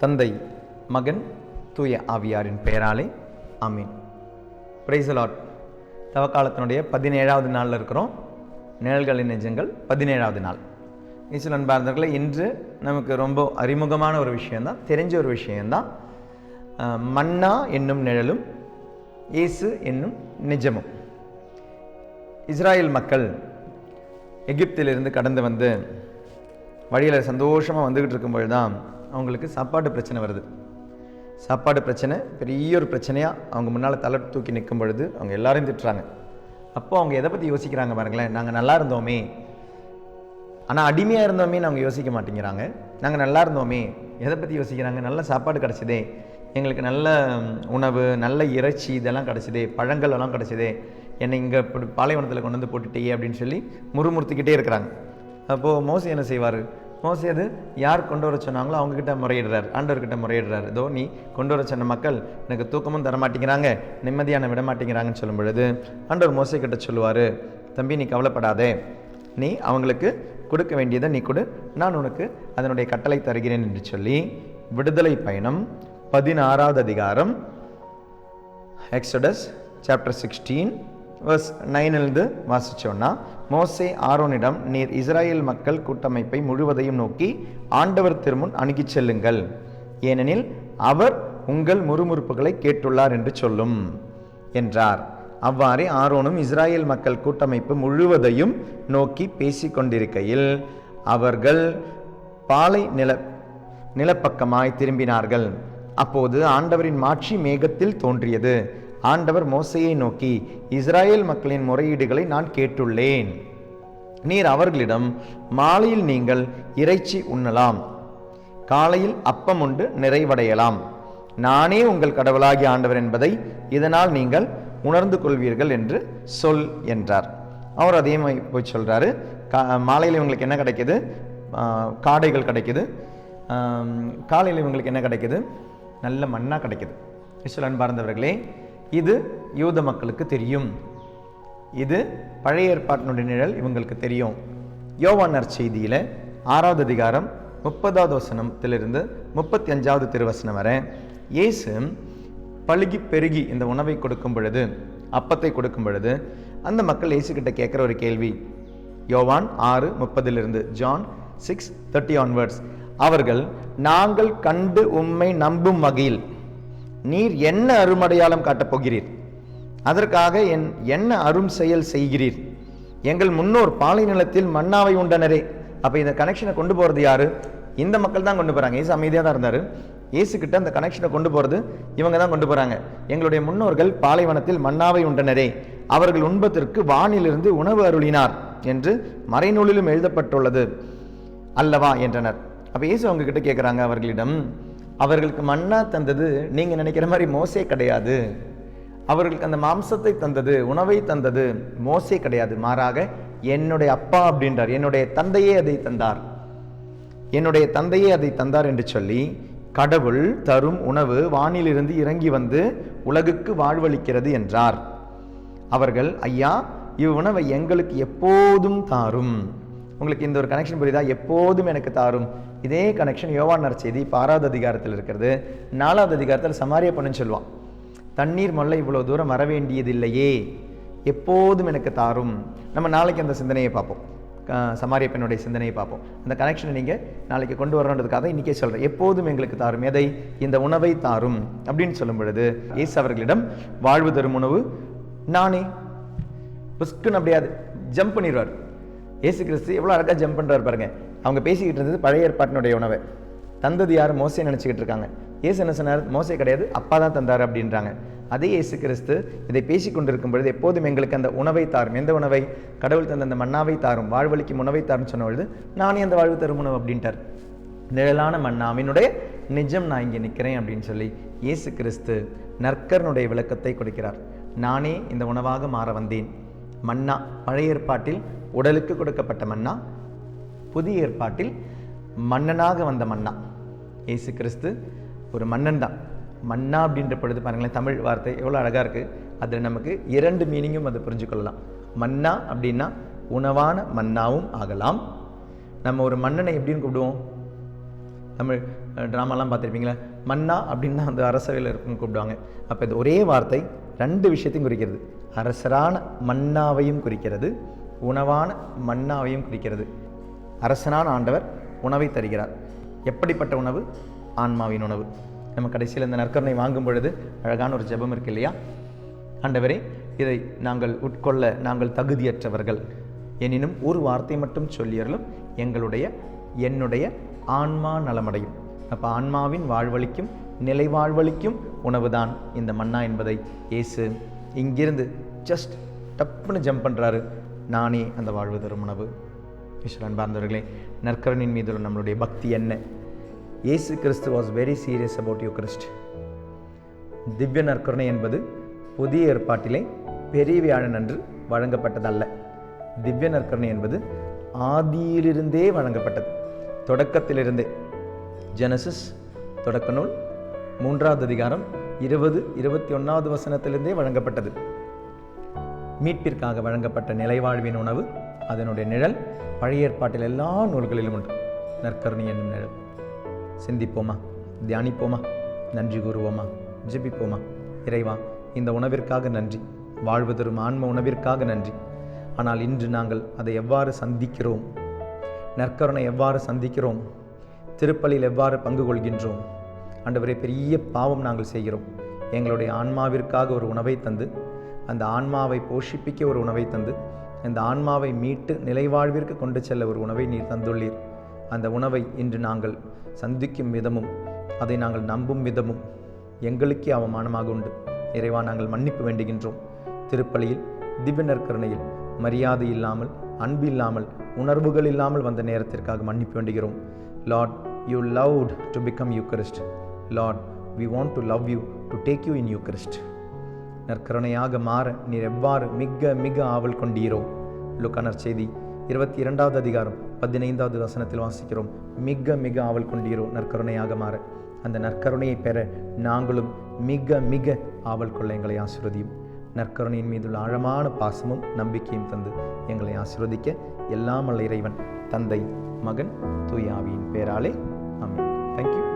தந்தை மகன் தூய ஆவியாரின் பெயராலே அமீன் பிரைசலாட் தவக்காலத்தினுடைய பதினேழாவது நாளில் இருக்கிறோம். நிழல்களின் நெஞ்சங்கள் பதினேழாவது நாள். ஈஸ்வரன் அன்பார்ந்தவர்களே இன்று நமக்கு ரொம்ப அறிமுகமான ஒரு விஷயந்தான் தெரிஞ்ச ஒரு விஷயந்தான் மன்னா என்னும் நிழலும் இயேசு என்னும் நிஜமும். இஸ்ராயேல் மக்கள் எகிப்திலிருந்து கடந்து வந்து வழியில் சந்தோஷமாக வந்துக்கிட்டு இருக்கும்பொழுது தான் அவங்களுக்கு சாப்பாடு பிரச்சனை வருது. சாப்பாடு பிரச்சனை பெரிய ஒரு பிரச்சனையாக அவங்க முன்னால் தலை தூக்கி நிற்கும் பொழுது அவங்க எல்லாரையும் திட்டுறாங்க. அப்போ அவங்க எதை பற்றி யோசிக்கிறாங்க பாருங்களேன் நாங்கள் நல்லா இருந்தோமே. ஆனால் அடிமையாக இருந்தோமே அவங்க யோசிக்க மாட்டேங்கிறாங்க. நாங்கள் நல்லா இருந்தோமே. எதை பற்றி யோசிக்கிறாங்க? நல்ல சாப்பாடு கிடச்சிதே. எங்களுக்கு நல்ல உணவு நல்ல இறைச்சி இதெல்லாம் கிடச்சிதே. பழங்கள் எல்லாம் கிடச்சிதே. என்னை இங்கே இப்படி பாலைவனத்தில் கொண்டு வந்து போட்டுட்டே அப்படின்னு சொல்லி முறுமுறுத்துக்கிட்டே இருக்கிறாங்க. அப்போது மோசி என்ன செய்வார்? மோசி அது யார் கொண்டு வர சொன்னாங்களோ அவங்கக்கிட்ட முறையிடுறார். ஆண்டவர்கிட்ட முறையிடுறார். இதோ நீ கொண்டு வர சொன்ன மக்கள் எனக்கு தூக்கமும் தர மாட்டேங்கிறாங்க நிம்மதியான விட மாட்டேங்கிறாங்கன்னு சொல்லும் பொழுது ஆண்டவர் மோசை கிட்ட சொல்லுவார் தம்பி நீ கவலைப்படாதே. நீ அவங்களுக்கு கொடுக்க வேண்டியதை நீ கொடு. நான் உனக்கு அதனுடைய கட்டளை தருகிறேன் என்று சொல்லி விடுதலை பயணம் பதினாறாவது அதிகாரம் எக்ஸடஸ் சாப்டர் சிக்ஸ்டீன் வர்ஸ் நைனிலிருந்து வாசிச்சோன்னா மோசே ஆரோனிடம் நீர் இஸ்ராயேல் மக்கள் கூட்டமைப்பை முழுவதையும் நோக்கி ஆண்டவர் திருமுன் அணுகிச் செல்லுங்கள். ஏனெனில் அவர் உங்கள் முறுமுறுப்புகளை கேட்டுள்ளார் என்று சொல்லும் என்றார். அவ்வாறே ஆரோனும் இஸ்ராயேல் மக்கள் கூட்டமைப்பு முழுவதையும் நோக்கி பேசிக்கொண்டிருக்கையில் அவர்கள் பாலை நில நிலப்பக்கமாய் திரும்பினார்கள். அப்போது ஆண்டவரின் மாட்சி மேகத்தில் தோன்றியது. ஆண்டவர் மோசையை நோக்கி இஸ்ராயேல் மக்களின் முறையீடுகளை நான் கேட்டுள்ளேன். நீர் அவர்களிடம் மாலையில் நீங்கள் இறைச்சி உண்ணலாம். காலையில் அப்பம் உண்டு நிறைவடையலாம். நானே உங்கள் கடவுளாகிய ஆண்டவர் என்பதை இதனால் நீங்கள் உணர்ந்து கொள்வீர்கள் என்று சொல் என்றார். அவர் அதே மாதிரி போய் சொல்கிறாரு கா மாலையில் இவங்களுக்கு என்ன கிடைக்குது? காடைகள் கிடைக்குது. காலையில் இவங்களுக்கு என்ன கிடைக்குது? நல்ல மண்ணாக கிடைக்குது. இஸ்வல் அன்பார்ந்தவர்களே இது யூத மக்களுக்கு தெரியும். இது பழைய ஏற்பாட்டினுடைய நிழல் இவங்களுக்கு தெரியும். யோவானர் செய்தியில் ஆறாவது அதிகாரம் முப்பதாவது வசனத்திலிருந்து முப்பத்தி அஞ்சாவது திருவசனம் வரை இயேசு பழுகி பெருகி இந்த உணவை கொடுக்கும் பொழுது அப்பத்தை கொடுக்கும் பொழுது அந்த மக்கள் இயேசுக்கிட்ட கேட்குற ஒரு கேள்வி. யோவான் ஆறு முப்பதிலிருந்து ஜான் சிக்ஸ் தேர்ட்டி ஆன்வர்ட்ஸ். அவர்கள் நாங்கள் கண்டு உம்மை நம்பும் வகையில் நீர் என்ன அருமடையாளம் காட்டப் போகிறீர்? அதற்காக என் என்ன அரும் செயல் செய்கிறீர்? எங்கள் முன்னோர் பாலை நிலத்தில் மன்னாவை உண்டனரே. அப்போ இந்த கனெக்ஷனை கொண்டு போகிறது யாரு? இந்த மக்கள் தான் கொண்டு போகிறாங்க ஏசு அமைதியாக தான் இருந்தார். இயேசு கிட்ட அந்த கனெக்ஷனை கொண்டு போகிறது இவங்க தான் கொண்டு போகிறாங்க எங்களுடைய முன்னோர்கள் பாலைவனத்தில் மன்னாவை உண்டனரே. அவர்கள் உண்பதற்கு வானிலிருந்து உணவு அருளினார் என்று மறைநூலிலும் எழுதப்பட்டுள்ளது. அல்லவா? என்றனர். அப்போ இயேசு அவங்க கிட்ட கேட்குறாங்க அவர்களிடம் அவர்களுக்கு மன்னா தந்தது நீங்கள் நினைக்கிற மாதிரி மோசே கிடையாது. அவர்களுக்கு அந்த மாம்சத்தை தந்தது உணவை தந்தது மோசே கிடையாது. மாறாக என்னுடைய அப்பா அப்படின்றார். என்னுடைய தந்தையே அதை தந்தார். என்னுடைய தந்தையே அதை தந்தார் என்று சொல்லி கடவுள் தரும் உணவு வானிலிருந்து இறங்கி வந்து உலகுக்கு வாழ்வளிக்கிறது என்றார். அவர்கள் ஐயா இவ்வுணவை எங்களுக்கு எப்போதும் தாரும். உங்களுக்கு இந்த ஒரு கனெக்ஷன் புரியுதா? எப்போதும் எனக்கு தாரும். இதே கனெக்ஷன் யோவான் செய்தி இப்போ ஆறாவது அதிகாரத்தில் இருக்கிறது. நாலாவது அதிகாரத்தில் சமாரிய பொண்ணுன்னு சொல்லுவான். தண்ணீர் மல்ல இவ்வளோ தூரம் வர வேண்டியதில்லையே. எப்போதும் எனக்கு தாரும். நம்ம நாளைக்கு அந்த சிந்தனையை பார்ப்போம். க- சமாரிய பெண்ணுடைய சிந்தனையை பார்ப்போம். அந்த கனெக்ஷனை நீங்கள் நாளைக்கு கொண்டு வரணுன்றதுக்காக இன்றைக்கே சொல்கிறேன் எப்போதும் எங்களுக்கு தாரும். எதை? இந்த உணவை தாரும். அப்படின்னு சொல்லும் பொழுது இயேசு அவர்களிடம் வாழ்வு தரும் உணவு நானே. புஸ்குன்னு அப்படியாது ஜம்ப் பண்ணிடுவார். இயேசு கிறிஸ்து எவ்வளோ அழகாக ஜம்ப் பண்ணுறாரு பாருங்க. அவங்க பேசிக்கிட்டு இருந்தது பழைய ஏற்பாட்டினுடைய உணவை. தந்தது யார்? மோசே நினச்சிக்கிட்டு இருக்காங்க. இயேசு என்ன சொன்னார்? மோசே கிடையாது அப்பா தான் தந்தார் அப்படின்றாங்க. அதே இயேசு கிறிஸ்து இதை பேசி கொண்டிருக்கும் பொழுது எப்போதும் எங்களுக்கு அந்த உணவை தாரும். எந்த உணவை? கடவுள் தந்த அந்த மன்னாவை தாரும். வாழ்வழிக்கும் உணவை தாரும் சொன்ன பொழுது நானே அந்த வாழ்வு தரும் உணவு அப்படின்ட்டார். நிழலான மன்னாவினுடைய நிஜம் நான் இங்கே நிற்கிறேன் அப்படின்னு சொல்லி இயேசு கிறிஸ்து நற்கரனுடைய விளக்கத்தை கொடுக்கிறார். நானே இந்த உணவாக மாற வந்தேன். மன்னா பழைய ஏற்பாட்டில் உடலுக்கு கொடுக்கப்பட்ட மன்னா. புதிய ஏற்பாட்டில் மன்னனாக வந்த மன்னா. இயேசு கிறிஸ்து ஒரு மன்னன் தான். மன்னா அப்படின்ற பொழுது பாருங்களேன் தமிழ் வார்த்தை எவ்வளோ அழகாக இருக்குது அதில் நமக்கு இரண்டு மீனிங்கும் அதை புரிஞ்சுக்கொள்ளலாம். மன்னா அப்படின்னா உணவான மன்னாவும் ஆகலாம். நம்ம ஒரு மன்னனை எப்படின்னு கூப்பிடுவோம்? தமிழ் ட்ராமாலாம் பார்த்துருப்பீங்களா? மன்னா அப்படின்னு தான் வந்து அரசவையில் இருக்கும் கூப்பிடுவாங்க. அப்போ இது ஒரே வார்த்தை ரெண்டு விஷயத்தையும் குறிக்கிறது. அரசரான மன்னாவையும் குறிக்கிறது. உணவான மன்னாவையும் குறிக்கிறது அரசனான ஆண்டவர் உணவை தருகிறார். எப்படிப்பட்ட உணவு? ஆன்மாவின் உணவு. நம்ம கடைசியில் இந்த நற்கருணை வாங்கும் பொழுது அழகான ஒரு ஜெபம் இருக்கு இல்லையா? ஆண்டவரே இதை நாங்கள் உட்கொள்ள நாங்கள் தகுதியற்றவர்கள். எனினும் ஒரு வார்த்தை மட்டும் சொல்லியறலும் எங்களுடைய என்னுடைய ஆன்மா நலமடையும். அப்போ ஆன்மாவின் வாழ்வழிக்கும் நிலை வாழ்வழிக்கும் உணவுதான் இந்த மன்னா என்பதை இயேசு இங்கிருந்து ஜஸ்ட் டப்புன்னு ஜம்ப் பண்ணுறாரு நானே அந்த வாழ்வு தரும் உணவு. ஈஸ்வரன் பார்ந்தவர்களே நற்கரனின் மீது உள்ள நம்மளுடைய பக்தி என்ன? இயேசு கிறிஸ்து was very serious about you Christ திவ்ய நற்கருணை என்பது புதிய ஏற்பாட்டிலே பெரிய வியாழன் அன்று வழங்கப்பட்டதல்ல. திவ்ய நற்கருணை என்பது ஆதியிலிருந்தே வழங்கப்பட்டது. தொடக்கத்திலிருந்தே. ஜெனசிஸ் தொடக்க நூல் மூன்றாவது அதிகாரம் இருபது இருபத்தி ஒன்றாவது வசனத்திலிருந்தே வழங்கப்பட்டது. மீட்பிற்காக வழங்கப்பட்ட நிலைவாழ்வின் உணவு அதனுடைய நிழல் பழைய ஏற்பாட்டில் எல்லா நூல்களிலும் உண்டு. நற்கருணி என்னும் நிழல். சிந்திப்போமா? தியானிப்போமா? நன்றி கூறுவோமா? ஜெபிப்போமா? இறைவா இந்த உணவிற்காக நன்றி. வாழ்வு தரும் ஆன்ம உணவிற்காக நன்றி. ஆனால் இன்று நாங்கள் அதை எவ்வாறு சந்திக்கிறோம்? நற்கருணை எவ்வாறு சந்திக்கிறோம்? திருப்பலியில் எவ்வாறு பங்கு கொள்கின்றோம்? ஆண்டவரே பெரிய பாவம் நாங்கள் செய்கிறோம். எங்களுடைய ஆன்மாவிற்காக ஒரு உணவை தந்து அந்த ஆன்மாவை போஷிப்பிக்க ஒரு உணவை தந்து அந்த ஆன்மாவை மீட்டு நிலைவாழ்விற்கு கொண்டு செல்ல ஒரு உணவை நீர் தந்துள்ளீர். அந்த உணவை இன்று நாங்கள் சந்திக்கும் விதமும் அதை நாங்கள் நம்பும் விதமும் எங்களுக்கே அவமானமாக உண்டு. இறைவா நாங்கள் மன்னிப்பு வேண்டுகின்றோம். திருப்பலியில் திவ்ய நற்கருணையில் மரியாதை இல்லாமல் அன்பு இல்லாமல் உணர்வுகள் இல்லாமல் வந்த நேரத்திற்காக மன்னிப்பு வேண்டுகிறோம். Lord you loved to become Eucharist Lord we want to love you to take you in Eucharist நற்கருணையாக மாற நீர் எவ்வாறு மிக மிக ஆவல் கொண்டீரோ? லுக்கானர் செய்தி இருபத்தி இரண்டாவது அதிகாரம் பதினைந்தாவது வசனத்தில் வாசிக்கிறோம். மிக மிக ஆவல் கொண்டீரோ? நற்கருணையாக மாற. அந்த நற்கருணையை பெற நாங்களும் மிக மிக ஆவல் கொள்ள எங்களை ஆசிர்வதியும். நற்கருணையின் மீதுள்ள ஆழமான பாசமும் நம்பிக்கையும் தந்து எங்களை ஆசிர்வதிக்க எல்லாம் அல்ல இறைவன் தந்தை மகன் தூயாவியின் பேராலே. ஆமென். தேங்க்யூ